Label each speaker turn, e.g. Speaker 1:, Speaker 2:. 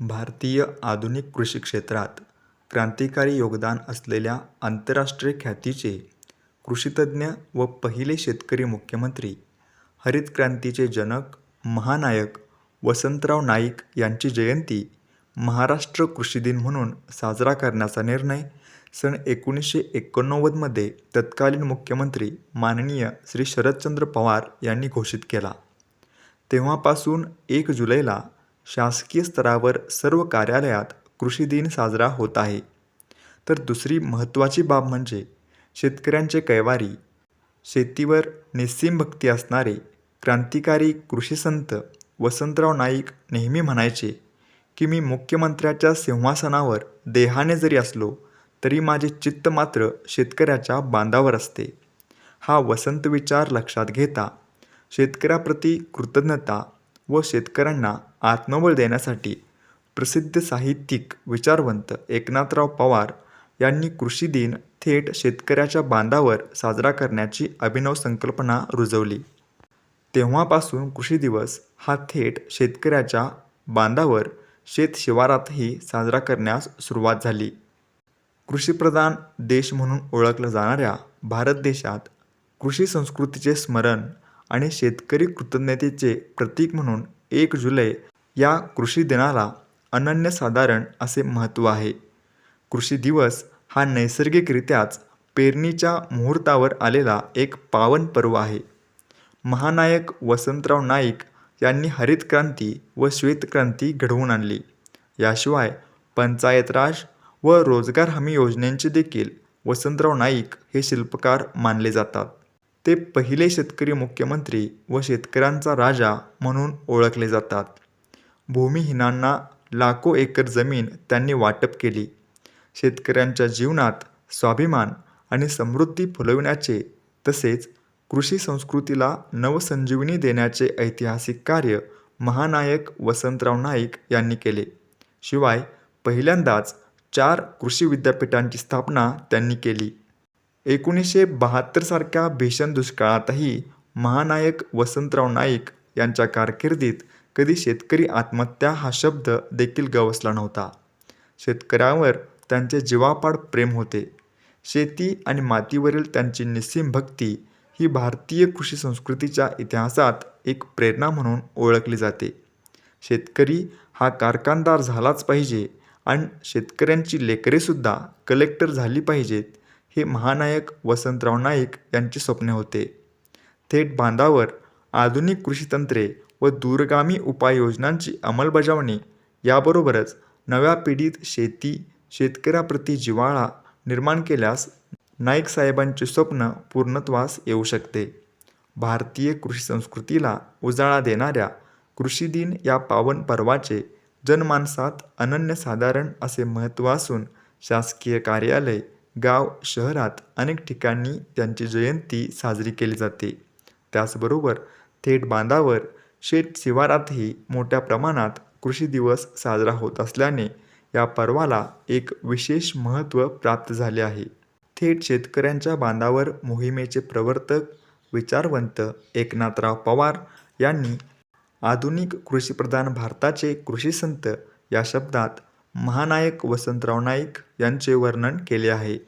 Speaker 1: भारतीय आधुनिक कृषी क्षेत्रात क्रांतिकारी योगदान असलेल्या आंतरराष्ट्रीय ख्यातीचे कृषितज्ञ व पहिले शेतकरी मुख्यमंत्री, हरित क्रांतीचे जनक, महानायक वसंतराव नाईक यांची जयंती महाराष्ट्र कृषी दिन म्हणून साजरा करण्याचा निर्णय सन एकोणीसशे एकोणनव्वदमध्ये तत्कालीन मुख्यमंत्री माननीय श्री शरदचंद्र पवार यांनी घोषित केला. तेव्हापासून एक जुलैला शासकीय स्तरावर सर्व कार्यालयात कृषी दिन साजरा होत आहे. तर दुसरी महत्त्वाची बाब म्हणजे शेतकऱ्यांचे कैवारी, शेतीवर निस्सीम भक्ती असणारे क्रांतिकारी कृषिसंत वसंतराव नाईक नेहमी म्हणायचे की मी मुख्यमंत्र्याच्या सिंहासनावर देहाने जरी असलो तरी माझे चित्त मात्र शेतकऱ्याच्या बांधावर असते. हा वसंत विचार लक्षात घेता शेतकऱ्याप्रती कृतज्ञता व शेतकऱ्यांना आत्मबळ देण्यासाठी प्रसिद्ध साहित्यिक विचारवंत एकनाथराव पवार यांनी कृषी दिन थेट शेतकऱ्याच्या बांधावर साजरा करण्याची अभिनव संकल्पना रुजवली. तेव्हापासून कृषी दिवस हा थेट शेतकऱ्याच्या बांधावर शेतशिवारातही साजरा करण्यास सुरुवात झाली. कृषीप्रधान देश म्हणून ओळखल्या जाणाऱ्या भारत देशात कृषी संस्कृतीचे स्मरण आणि शेतकरी कृतज्ञतेचे प्रतीक म्हणून एक जुलै या कृषी दिनाला अनन्यसाधारण असे महत्त्व आहे. कृषी दिवस हा नैसर्गिकरित्याच पेरणीच्या मुहूर्तावर आलेला एक पावन पर्व आहे. महानायक वसंतराव नाईक यांनी हरित क्रांती व श्वेत क्रांती घडवून आणली. याशिवाय पंचायत राज व रोजगार हमी योजनेचे देखील वसंतराव नाईक हे शिल्पकार मानले जातात. ते पहिले शेतकरी मुख्यमंत्री व शेतकऱ्यांचा राजा म्हणून ओळखले जातात. भूमिहीनांना लाखो एकर जमीन त्यांनी वाटप केली. शेतकऱ्यांच्या जीवनात स्वाभिमान आणि समृद्धी फुलविण्याचे तसेच कृषी संस्कृतीला नवसंजीवनी देण्याचे ऐतिहासिक कार्य महानायक वसंतराव नाईक यांनी केले. शिवाय पहिल्यांदाच चार कृषी विद्यापीठांची स्थापना त्यांनी केली. एकोणीसशे बहात्तरसारख्या भीषण दुष्काळातही महानायक वसंतराव नाईक यांच्या कारकिर्दीत कधी शेतकरी आत्महत्या हा शब्द देखील गवसला नव्हता. शेतकऱ्यावर त्यांचे जीवापाड प्रेम होते. शेती आणि मातीवरील त्यांची निस्सीम भक्ती ही भारतीय कृषी संस्कृतीच्या इतिहासात एक प्रेरणा म्हणून ओळखली जाते. शेतकरी हा कारखानदार झालाच पाहिजे आणि शेतकऱ्यांची लेकरेसुद्धा कलेक्टर झाली पाहिजेत हे महानायक वसंतराव नाईक यांचे स्वप्न होते. थेट बांधावर आधुनिक कृषीतंत्रे व दूरगामी उपाययोजनांची अंमलबजावणी याबरोबरच नव्या पिढीत शेती, शेतकऱ्याप्रती जिव्हाळा निर्माण केल्यास नाईक साहेबांचे स्वप्न पूर्णत्वास येऊ शकते. भारतीय कृषी संस्कृतीला उजाळा देणाऱ्या कृषी दिन या पावन पर्वाचे जनमानसात अनन्यसाधारण असे महत्त्व असून शासकीय कार्यालय, गाव, शहरात अनेक ठिकाणी त्यांची जयंती साजरी केली जाते. त्याचबरोबर थेट बांधावर शेत शिवारातही मोठ्या प्रमाणात कृषी दिवस साजरा होत असल्याने या पर्वाला एक विशेष महत्त्व प्राप्त झाले आहे. थेट शेतकऱ्यांच्या बांधावर मोहिमेचे प्रवर्तक विचारवंत एकनाथराव पवार यांनी आधुनिक कृषीप्रधान भारताचे कृषिसंत या शब्दात महानायक वसंतराव नाईक यांचे वर्णन केले आहे.